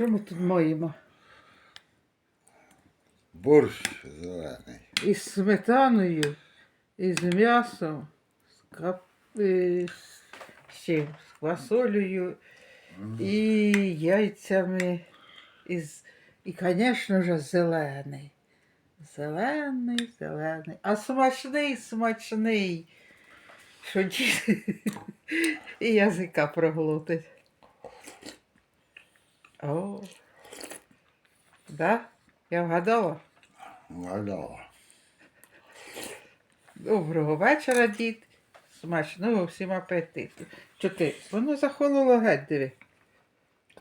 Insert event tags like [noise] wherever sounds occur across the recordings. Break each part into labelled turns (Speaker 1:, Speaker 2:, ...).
Speaker 1: Що ми тут маємо?
Speaker 2: Борщ зелений.
Speaker 1: Із сметаною, із м'ясом, з, кап... е, з чим? З квасолею і яйцями. Із... І, звісно ж, зелений. Зелений, зелений. А смачний, смачний. Що діти [laughs] і язика проглотить. О. Да? Я вгадала?
Speaker 2: Вгадала.
Speaker 1: Доброго вечора, дід. Смачного всім апетиту. Що ти? Воно захололо геть, диви.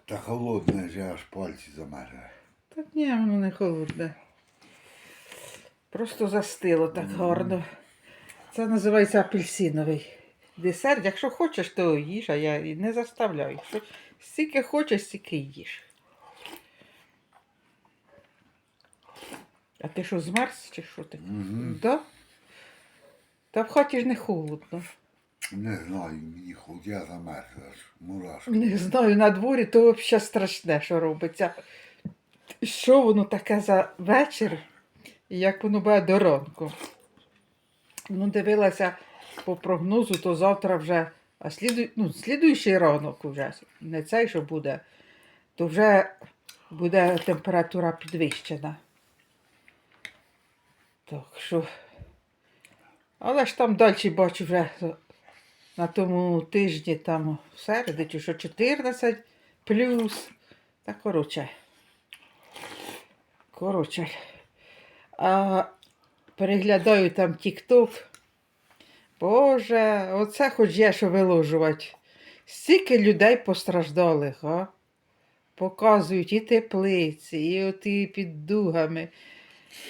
Speaker 2: Та холодне ж аж пальці замерзли.
Speaker 1: Та ні, воно не холодне. Просто застило так гарно. Це називається апельсиновий десерт. Якщо хочеш, то їж, а я не заставляю. Що стільки хочеш, стільки їж. А ти що, змерз чи що ти?
Speaker 2: Угу.
Speaker 1: Да? Та в хаті ж не холодно.
Speaker 2: Не знаю, мені хоч я замерз аж мурашки.
Speaker 1: Не знаю, на дворі то взагалі страшне, що робиться. Що воно таке за вечір, і як воно буде до ранку. Ну, дивилася по прогнозу, то завтра вже, а сліду, ну, слідуючий ранок вже, не цей, що буде, то вже буде температура підвищена. Так що. Але ж там далі бачу вже на тому тижні там в середу, чи що 14 плюс. Та коротше. Коротше. А переглядаю там Тік-Ток. Боже, оце хоч є що виложувати. Стільки людей постраждали, га? Показують і теплиці, і оті під дугами,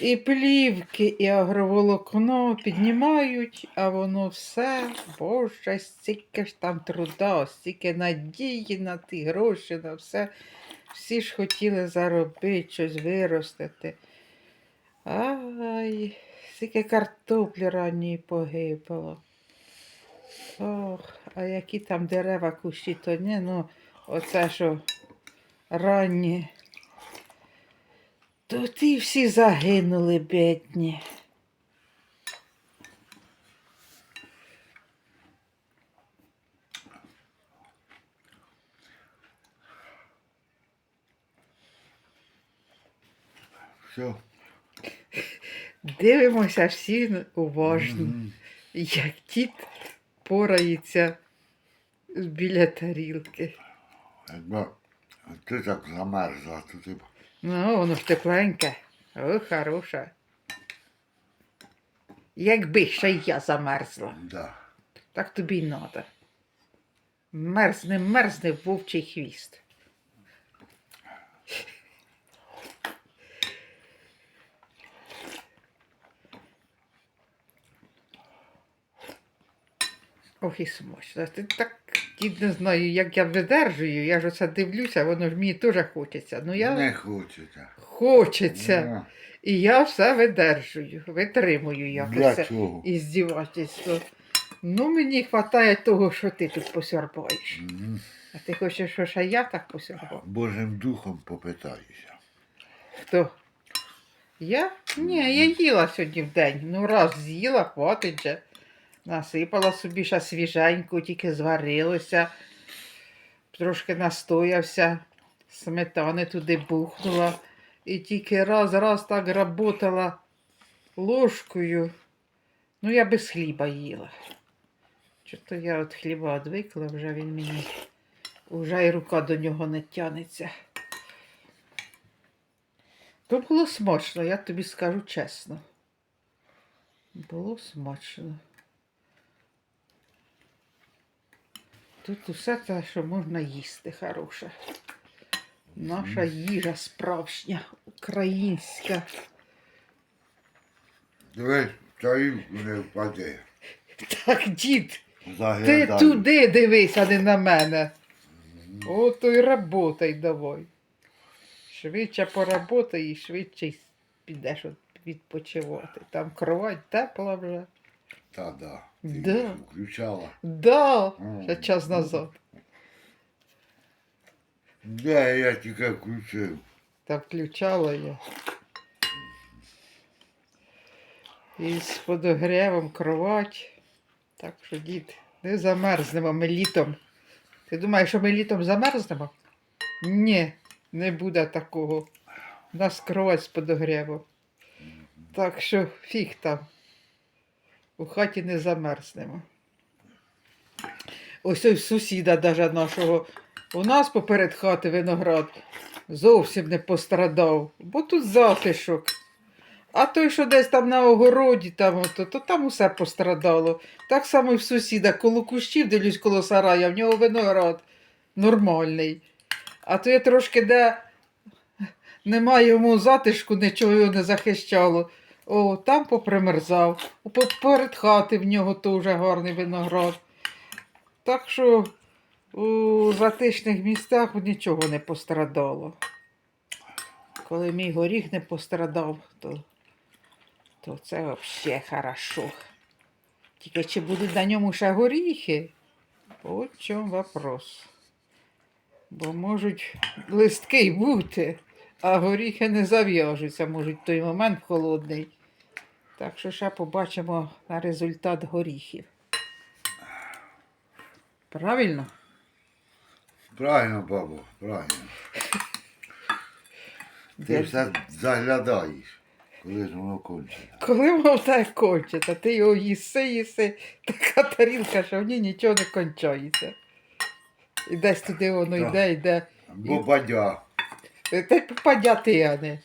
Speaker 1: і плівки, і агроволокно піднімають, а воно все, боже, стільки ж там труда, стільки надії на ті гроші, на все. Всі ж хотіли заробити, щось виростити. Ай, стільки картоплі ранньої погибало. Ох, а які там дерева кущі, то ні, ну оце що ранні. То ті всі загинули, бідні.
Speaker 2: Все.
Speaker 1: Дивимося всі уважно, як дід порається біля тарілки.
Speaker 2: Якби ти так замерзла, то ти б
Speaker 1: Ну, воно ж тепленьке. О, хороша. Якби ще й я замерзла,
Speaker 2: да.
Speaker 1: так тобі й надо. Мерзне, мерзне вовчий хвіст. Ох і смачно. Ти так не знаю, як я видержую. Я ж оце дивлюся, воно ж мені теж хочеться. Ну я
Speaker 2: Не хочеться.
Speaker 1: хочеться.
Speaker 2: Да.
Speaker 1: І я все видержую, витримую якось це
Speaker 2: чого?
Speaker 1: іздівательство. Ну, мені вистачає того, що ти тут посьорбаєш.
Speaker 2: Мгм.
Speaker 1: А ти хочеш, що ще я так посьорбаю?
Speaker 2: Божим духом попитаюся.
Speaker 1: Хто? Я? Ні, я їла сьогодні в день. Ну, раз з'їла, хватить же. Насипала собі ще свіженьку, тільки зварилося, трошки настоявся, сметани туди бухнула. І тільки раз-раз так работала ложкою. Ну, я без хліба їла. Чого я від хліба відвикла, вже він мені, вже і рука до нього не тянеться. То було смачно, я тобі скажу чесно. Було смачно. Тут усе те, що можна їсти, хороше. Наша їжа справжня, українська.
Speaker 2: Дивись, чаю не впаде.
Speaker 1: Так, дід, ти туди дивись, а не на мене. Ото й работай давай. Швидше поработай і швидше підеш от відпочивати. Там кровать тепла вже.
Speaker 2: Та да.
Speaker 1: Да.
Speaker 2: Включала.
Speaker 1: Да, ще час назад.
Speaker 2: Де я тільки включив.
Speaker 1: Та включала я. І з подогревом кровать. Так що, дід, не замерзнемо ми літом. Ти думаєш, що ми літом замерзнемо? Ні, не буде такого. У нас кровать з подогревом. Так що фіг там. У хаті не замерзнемо. Ось ось сусіда даже нашого. У нас поперед хати виноград зовсім не пострадав, бо тут затишок. А той, що десь там на огороді, там, ото, то там усе пострадало. Так само і в сусіда, коло кущів, дивлюсь коло сарая, в нього виноград нормальний. А то я трошки де немає йому затишку, нічого його не захищало. О, там попримерзав. Поперед хати в нього теж гарний виноград. Так що у затишних містах нічого не пострадало. Коли мій горіх не пострадав, то, то це взагалі хорошо. Тільки чи будуть на ньому ще горіхи? От чому вопрос. Бо можуть листки й бути, а горіхи не зав'яжуться, можуть в той момент холодний. Так що ще побачимо на результат горіхів. Правильно?
Speaker 2: Правильно, бабо, правильно. Ти все заглядаєш, коли ж воно кончиться.
Speaker 1: Коли воно так кончиться, ти його їси, їси, така тарілка, що в ній нічого не кончається. І десь туди воно йде, йде.
Speaker 2: Бо падя.
Speaker 1: Та й попадяти, а не.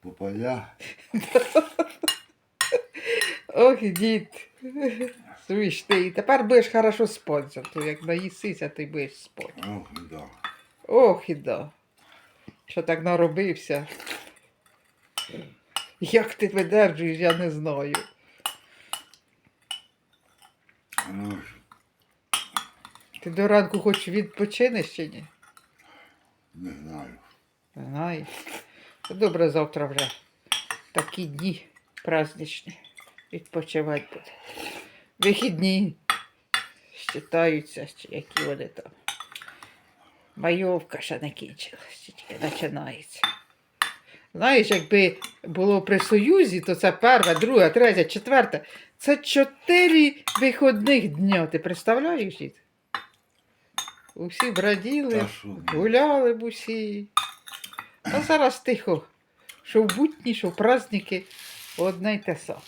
Speaker 2: Попадя.
Speaker 1: Ох, дід. Смішний. Тепер будеш хорошо спати, зато як наїсися, ти будеш спати.
Speaker 2: Ох, і да.
Speaker 1: Ох, і да. Що так наробився. Як ти видержуєш, я не знаю.
Speaker 2: Ну,
Speaker 1: Ти до ранку хоч відпочинеш чи ні?
Speaker 2: не знаю.
Speaker 1: Не. Добре завтра вже. Такі дні праздничні. Відпочивати буде. Вихідні. Считаються, чи які вони там. Майовка ще не кінчилась, тільки починається. Знаєш, якби було при Союзі, то це перше, друге, третє, четверте. Це чотири виходних дня. Ти представляєш? Усі б раділи. Гуляли б усі. А зараз тихо. Що в будні, що в праздники одне й те саме.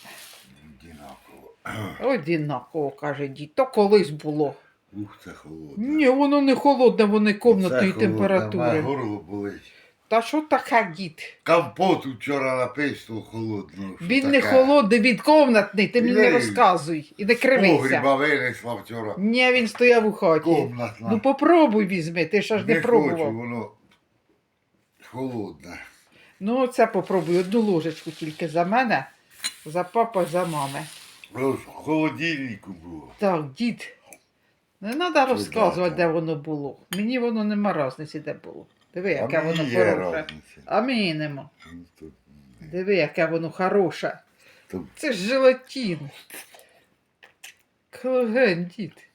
Speaker 2: Одинаково.
Speaker 1: Однаково, каже дід. То колись було.
Speaker 2: Ух, це холодно.
Speaker 1: Ні, воно не холодне, воно
Speaker 2: Моє
Speaker 1: температури.
Speaker 2: горло болить.
Speaker 1: Та що таке, дід?
Speaker 2: Компот вчора написано холодно. що
Speaker 1: Він не
Speaker 2: таке?
Speaker 1: холодний, він комнатний, ти мені не розказуй і не кривися.
Speaker 2: Погріба винесла вчора.
Speaker 1: Ні, він стояв у хаті.
Speaker 2: Комнатна.
Speaker 1: Ну попробуй візьми, ти ж аж не
Speaker 2: хочу,
Speaker 1: пробував.
Speaker 2: воно холодне.
Speaker 1: Ну, це попробуй одну ложечку тільки за мене, за папа, за мами.
Speaker 2: В холодильнику було.
Speaker 1: Так, дід, не треба розказувати, де воно було. Мені воно нема разниці, де було. Диви, яке воно хороше. А мені нема.
Speaker 2: Ну,
Speaker 1: Диви, яке воно хороше. Це ж желатин. Колаген, дід.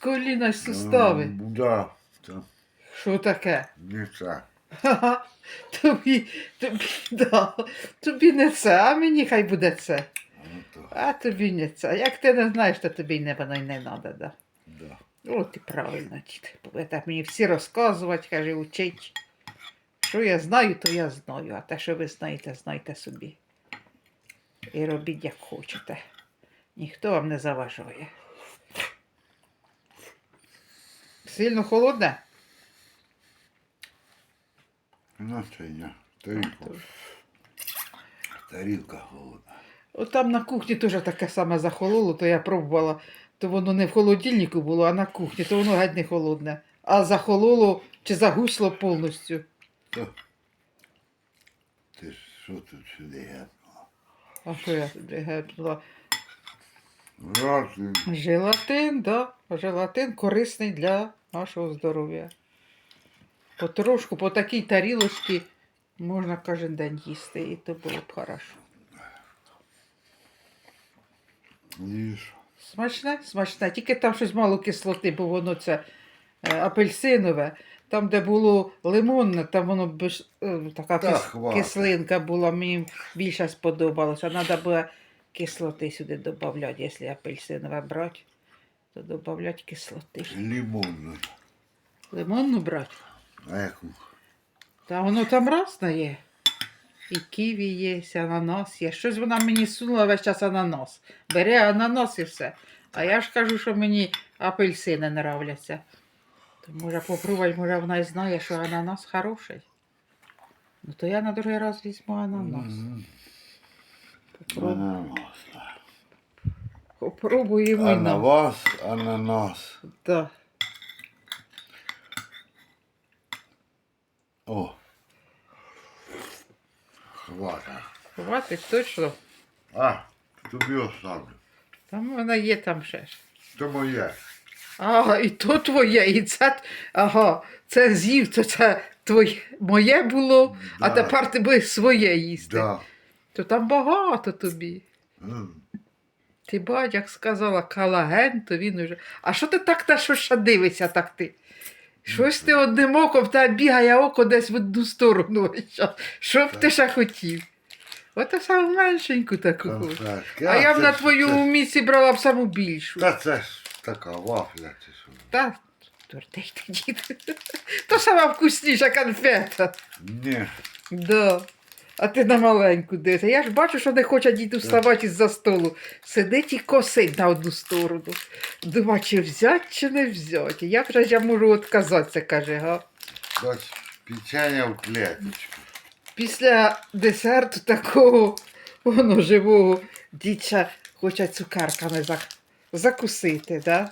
Speaker 1: Коліна й сустави.
Speaker 2: Да, це
Speaker 1: Що таке?
Speaker 2: не це.
Speaker 1: Ха-ха. Тобі, тобі, да. тобі не це, а мені хай буде це.
Speaker 2: Ну, то,
Speaker 1: А тобі не це. Як ти не знаєш, то тобі й не воно й не треба, да.
Speaker 2: да.
Speaker 1: От і правильно, дід. Будете мені всі розказувати, каже, учить. Що я знаю, то я знаю, а те, що ви знаєте, знайте собі. І робіть, як хочете. Ніхто вам не заважає. Сильно холодне?
Speaker 2: Ну, це я. Тарілка. Тарілка холодна.
Speaker 1: От там на кухні теж таке саме захололо, то я пробувала, то воно не в холодильнику було, а на кухні, то воно геть не холодне. А захололо чи загусло повністю.
Speaker 2: То. Ти ж що тут сюди гепнула?
Speaker 1: А що я туди гепнула?
Speaker 2: Раз,
Speaker 1: Желатин, да. Желатин корисний для нашого здоров'я. Потрошку, по такій тарілочці можна кожен день їсти, і то було б хорошо.
Speaker 2: їж.
Speaker 1: Смачне, смачне. Тільки там щось мало кислоти, бо воно це е, апельсинове. там, де було лимонне, там воно без, е, така
Speaker 2: Та
Speaker 1: кис- кислинка була, мені більше сподобалося. Треба було кислоти сюди додати, якщо апельсинове брати, то додати кислоти.
Speaker 2: Лимонну.
Speaker 1: Лимонну брати.
Speaker 2: Яку?
Speaker 1: Та воно там разне є. І ківі є, і ананас є. Щось вона мені сунула весь час ананас. Бери ананас і все. А я ж кажу, що мені апельсини нравляться. То може попробувати, може вона і знає, що ананас хороший. Ну то я на другий раз візьму ананас.
Speaker 2: Мгм.
Speaker 1: Попробуй.
Speaker 2: Ананас.
Speaker 1: Попробуємо.
Speaker 2: Ананас, ананас.
Speaker 1: Да.
Speaker 2: О. Хвата.
Speaker 1: Хватить точно.
Speaker 2: А, тобі оставлю.
Speaker 1: Там вона є там ще ж.
Speaker 2: То моє.
Speaker 1: Ага, і то твоє, і це. Ага, це з'їв, то це твоє моє було, а
Speaker 2: Да.
Speaker 1: тепер ти будеш своє їсти.
Speaker 2: Да.
Speaker 1: То там багато тобі.
Speaker 2: М.
Speaker 1: Ти бач, як сказала колаген, то він уже. А що ти так на що ще дивишся, так ти? Щось ти одним оком та бігає око десь в одну сторону. [laughs] Що б ти ще хотів? Ото саму меншеньку таку.
Speaker 2: Конфетки.
Speaker 1: А я б
Speaker 2: це
Speaker 1: на
Speaker 2: ж-
Speaker 1: твоєму
Speaker 2: це-
Speaker 1: місці брала б саму більшу.
Speaker 2: Та це ж така вафля чи що.
Speaker 1: Та, твердий ти дід. [laughs] То сама вкусніша конфета.
Speaker 2: Ні.
Speaker 1: Да. А ти на маленьку дивишся. Я ж бачу, що не хоче дід вставати із-за столу. Сидить і косить на одну сторону. Думає, чи взять, чи не взять. Я вже я можу відказатися, каже, га.
Speaker 2: Бач, печення в клеточку.
Speaker 1: Після десерту такого воно живого дідча хоче цукерками зак... закусити, да?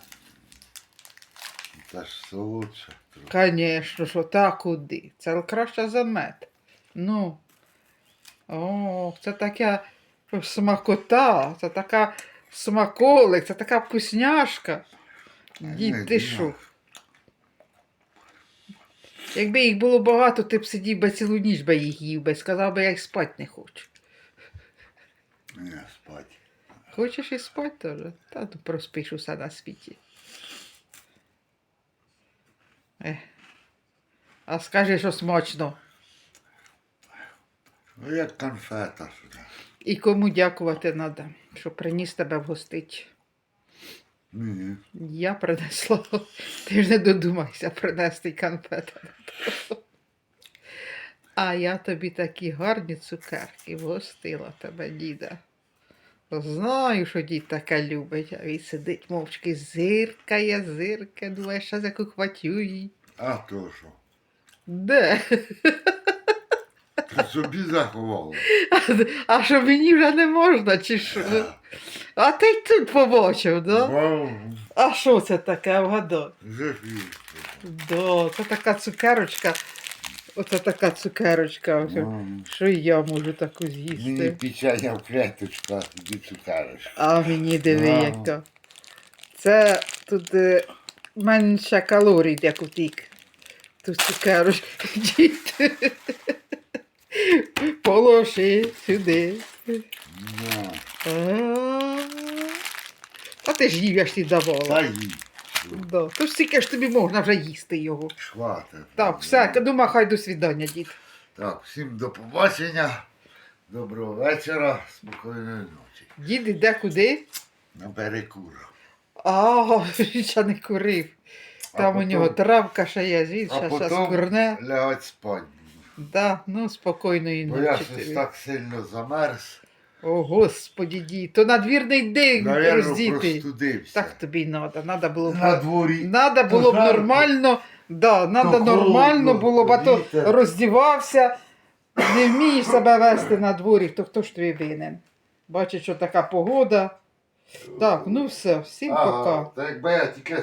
Speaker 2: Та ж солодше. трохи.
Speaker 1: Звісно, що та куди? Це краще за мед. Ну. О, це така смакота, це така смаколик, це така вкусняшка. Дід, ти що? Якби їх було багато, ти б сидів би цілу ніч би їх їв би, сказав би, я їх спати не хочу.
Speaker 2: Ні, спать.
Speaker 1: Хочеш і спати теж? Та ну проспиш усе на світі. Ех. А скажи, що смачно.
Speaker 2: Ну як конфета сюди.
Speaker 1: І кому дякувати треба, що приніс тебе вгостить.
Speaker 2: Ні.
Speaker 1: Я принесла. Ти ж не додумайся принести конфети. А я тобі такі гарні цукерки вгостила тебе, діда. Знаю, що дід таке любить, а він сидить мовчки, зиркає, зиркає, думає, що за кухватюї.
Speaker 2: А то що?
Speaker 1: Де?
Speaker 2: Ти собі заховала.
Speaker 1: А що мені вже не можна, чи що? А ти тут побачив, да?
Speaker 2: Вау,
Speaker 1: А що це таке,
Speaker 2: зефір.
Speaker 1: Да, це така цукерочка. Оце така цукерочка. ось,
Speaker 2: Мам,
Speaker 1: Що і я можу таку
Speaker 2: Мені
Speaker 1: з'їсти.
Speaker 2: печення в клеточку, а тобі цукерочка.
Speaker 1: А мені диви,
Speaker 2: Вау.
Speaker 1: яка. Це тут е, менше калорій, як у тік. Тут цукерочка. [laughs] Дід. Положи сюди.
Speaker 2: На.
Speaker 1: А. А ти ж їв, я ж ти
Speaker 2: Та
Speaker 1: давала. Да. То ж стільки ж тобі можна вже їсти його.
Speaker 2: Хватить.
Speaker 1: Так, все, думаю, хай до свідання, дід.
Speaker 2: Так, всім до побачення. Доброго вечора, спокійної ночі.
Speaker 1: Дід іде куди?
Speaker 2: На перекур.
Speaker 1: А, він [laughs] ще не курив.
Speaker 2: А
Speaker 1: Там у
Speaker 2: потім-
Speaker 1: нього травка ще є, він
Speaker 2: А
Speaker 1: ще щас
Speaker 2: потім
Speaker 1: курне.
Speaker 2: лягать спать.
Speaker 1: Да, ну спокійної
Speaker 2: Бо я
Speaker 1: ночі.
Speaker 2: щось
Speaker 1: тобі.
Speaker 2: так сильно замерз.
Speaker 1: О, господі, дід, то надвірний день
Speaker 2: Навірно,
Speaker 1: роздіти.
Speaker 2: простудився.
Speaker 1: Так тобі й надо, надо було б.
Speaker 2: На дворі.
Speaker 1: Надо було б
Speaker 2: жарко,
Speaker 1: нормально, да, надо
Speaker 2: то
Speaker 1: нормально
Speaker 2: холодно,
Speaker 1: було б, а то
Speaker 2: вітер.
Speaker 1: роздівався. Не вмієш себе вести на дворі, то хто ж тобі винен? Бачиш, що така погода. Так, ну все, всім
Speaker 2: Ага,
Speaker 1: пока.
Speaker 2: Та якби я тільки стояв.